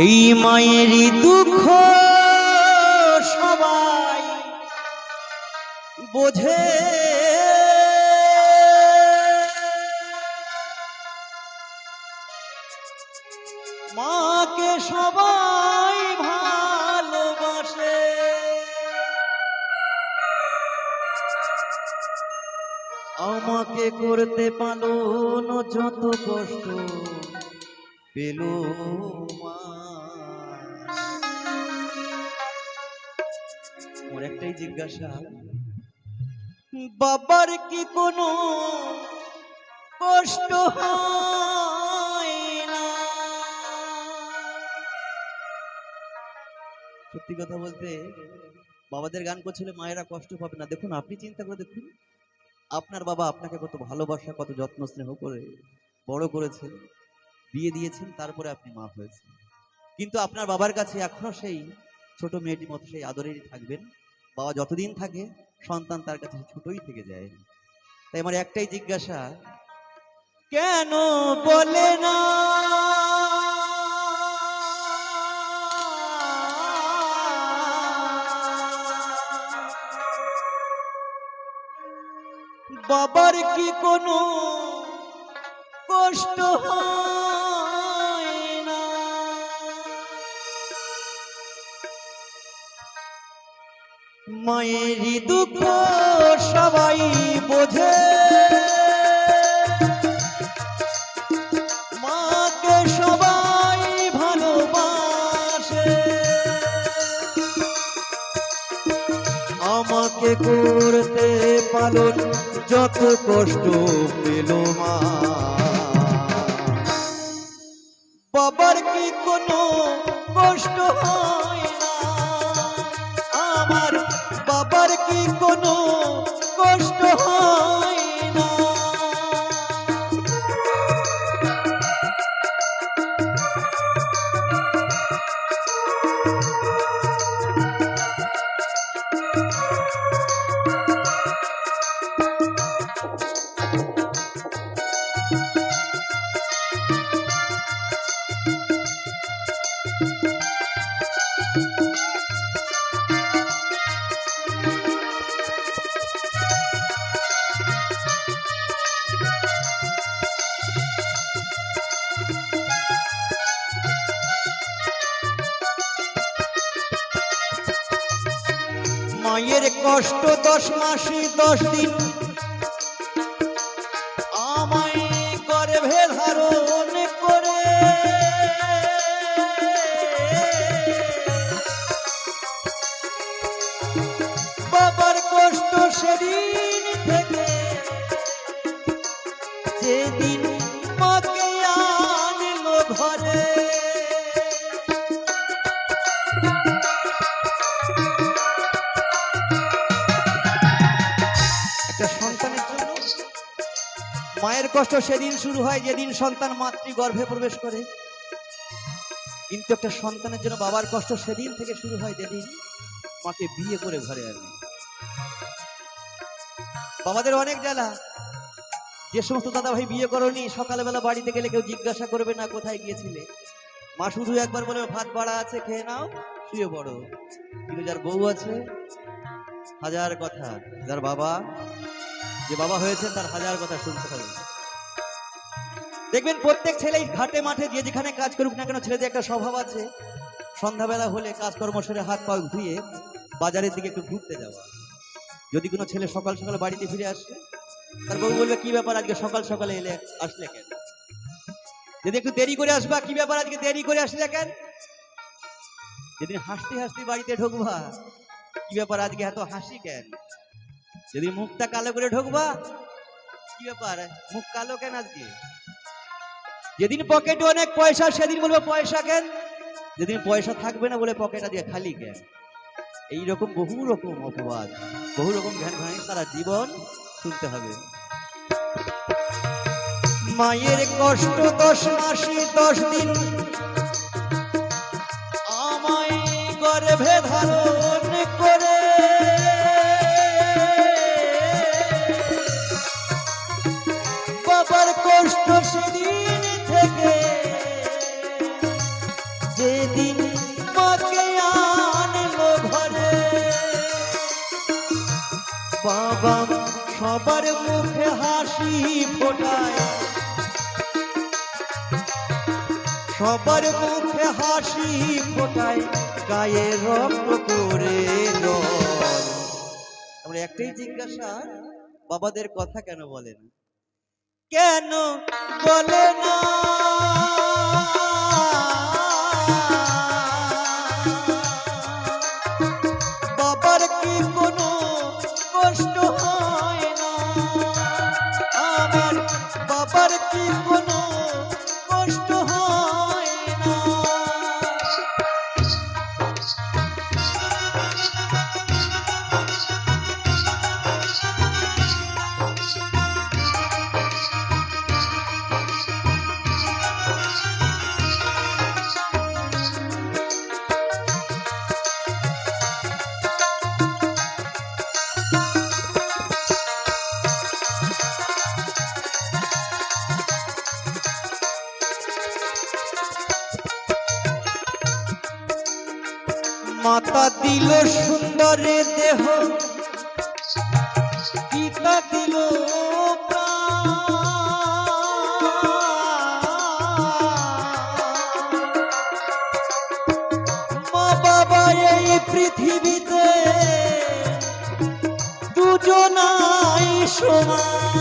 এই মায়েরই দুঃখ সবাই বোঝে। মাকে সবাই আমাকে করতে পালন যত কষ্ট, পেল একটাই জিজ্ঞাসা, বাবার কি কোনো কষ্ট সত্যি কথা বলতে, বাবাদের গান করছিল মায়েরা কষ্ট পাবে না। দেখুন, আপনি চিন্তা করে দেখুন আপনার বাবা আপনাকে কত ভালোবাসা, কত যত্ন স্নেহ করে বড় করেছেন, বিয়ে দিয়েছেন, তারপরে আপনি মা হয়েছেন। কিন্তু আপনার বাবার কাছে এখনও সেই ছোট মেয়েটির মতো, সেই আদরেরই থাকবেন। বাবা যতদিন থাকে, সন্তান তার কাছে ছোটই থেকে যায়। তাই আমার একটাই জিজ্ঞাসা, কেন বলে না? বাবার কি কোনো কষ্ট হয় দুঃখ সবাই বোঝে। মাকে সবাই ভালোবাসে। আমাকে পালন যত কষ্ট পেল মা। বাবার কি কোনো কষ্ট হয় না? মায়ের কষ্ট দশ মাসে দশ দিন। কষ্ট সেদিন শুরু হয়, যেদিন সন্তান মাতৃ গর্ভে প্রবেশ করে। কিন্তু একটা সন্তানের জন্য বাবার কষ্ট সেদিন থেকে শুরু হয়, যেদিন মাকে বিয়ে করে ঘরে আনে বাবাদের অনেক জ্বালা। যে সমস্ত দাদা ভাই বিয়ে করনি, সকালবেলা বাড়িতে গেলে কেউ জিজ্ঞাসা করবে না কোথায় গিয়েছিলে। মা শুধু একবার বলে, ভাত বাড়া আছে, খেয়ে নাও, শুয়ে পড়ো। কিন্তু যার বউ আছে, হাজার কথা। যার বাবা, যে বাবা হয়েছে তার হাজার কথা শুনতে হবে। দেখবেন প্রত্যেক ছেলেই ঘাটে মাঠে যে যেখানে কাজ করুক না কেন, ছেলেদের একটা স্বভাব আছে। সন্ধ্যাবেলা হলে কাজকর্ম সেরে হাত পা ধুয়ে বাজারের দিকে একটু ঘুরতে যাওয়া। যদি কোনো ছেলে সকাল সকাল বাড়িতে ফিরে আসে, তার বউ বলবে, কি ব্যাপার আজকে সকাল সকালে এলে আসলে কেন? যদি একটু দেরি করে আসবা, কি ব্যাপার আজকে দেরি করে আসলে কেন? যেদিন হাসতে হাসতে বাড়িতে ঢুকবা, কি ব্যাপার আজকে এত হাসি কেন? যদি মুখটা কালো করে ঢুকবা, কি ব্যাপার? মুখ কালো কেন আজকে? যেদিন পকেটে অনেক পয়সা, সেদিন বলব, পয়সা কেন? যেদিন পয়সা থাকবে না বলে পকেটটা দিয়ে খালি কেন? এইরকম বহু রকম অপবাদ, বহু রকম ধ্যান ধ্যান তারা জীবন শুনতে হবে। মায়ের কষ্ট দশ মাসে দশ দিন, আমায় গর্ভে ধারণ সবার মুখে হাসি ফোটায়, গায়ে রক্ত করে আমরা একটাই জিজ্ঞাসা, বাবাদের কথা কেন বলেন? কেন বলে না? মাতা দিল সুন্দরে দেহ পিতা দিল। মা বাবা এই পৃথিবীতে দুজনাই সমান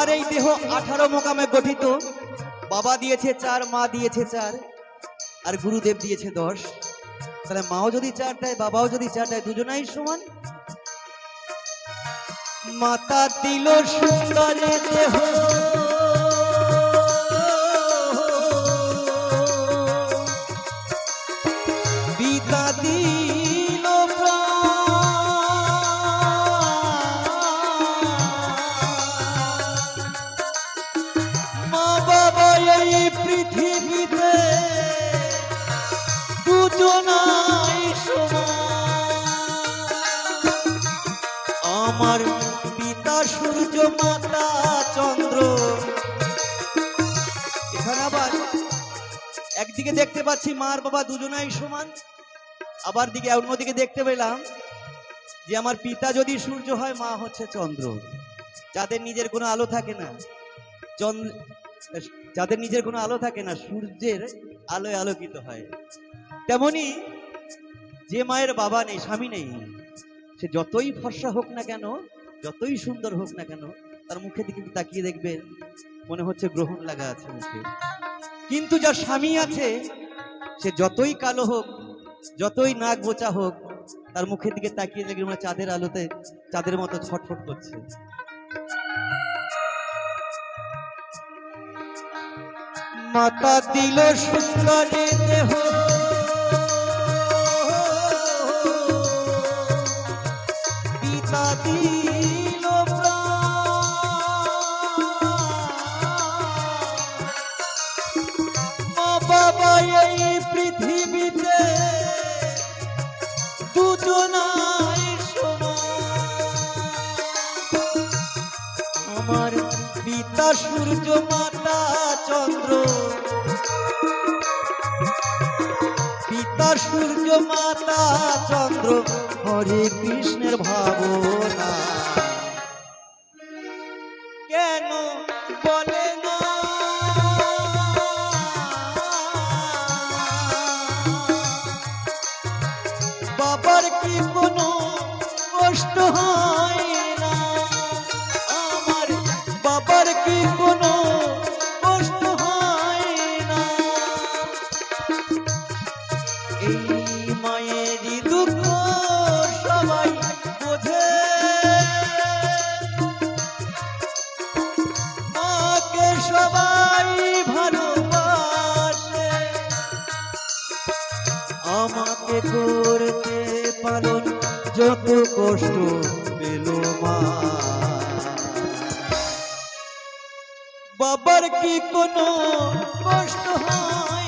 আমার এই দেহ আঠারো মোকামে গঠিত। বাবা দিয়েছে চার, মা দিয়েছে চার, আর গুরুদেব দিয়েছে দশ। তাহলে মাও যদি চার দেয় বাবাও যদি চার দেয় দুজনাই সমান। মাতা দিল সুন্দরে দেহ। একদিকে দেখতে পাচ্ছি মার বাবা দুজনাই সমান। আবার দিকে, অন্যদিকে দেখতে পেলাম যে আমার পিতা যদি সূর্য হয়, মা হচ্ছে চন্দ্র। যাদের নিজের কোনো আলো থাকে না, চন্দ্র, যাদের নিজের কোনো আলো থাকে না, সূর্যের আলোয় আলোকিত হয়। তেমনি যে মায়ের বাবা নেই, স্বামী নেই, সে যতই ফর্সা হোক না কেন, যতই সুন্দর হোক না কেন, তার মুখের দিকে তাকিয়ে দেখবেন, মনে হচ্ছে গ্রহণ লাগা আছে মুখে। কিন্তু যার স্বামী আছে, সে যতই কালো হোক, যতই নাক বোচা হোক, তার মুখের দিকে তাকিয়ে দেখি মানে চাঁদের আলোতে চাঁদের মতো ছটফট করছে। মাতা দিল সুন্দরী দেহ। আমার পিতা সূর্য মাতা চন্দ্র। পিতা সূর্য মাতা চন্দ্র হরে কৃষ্ণের ভাবনা। যত কষ্ট পেল মা। বাবার কি কোনো কষ্ট হয়?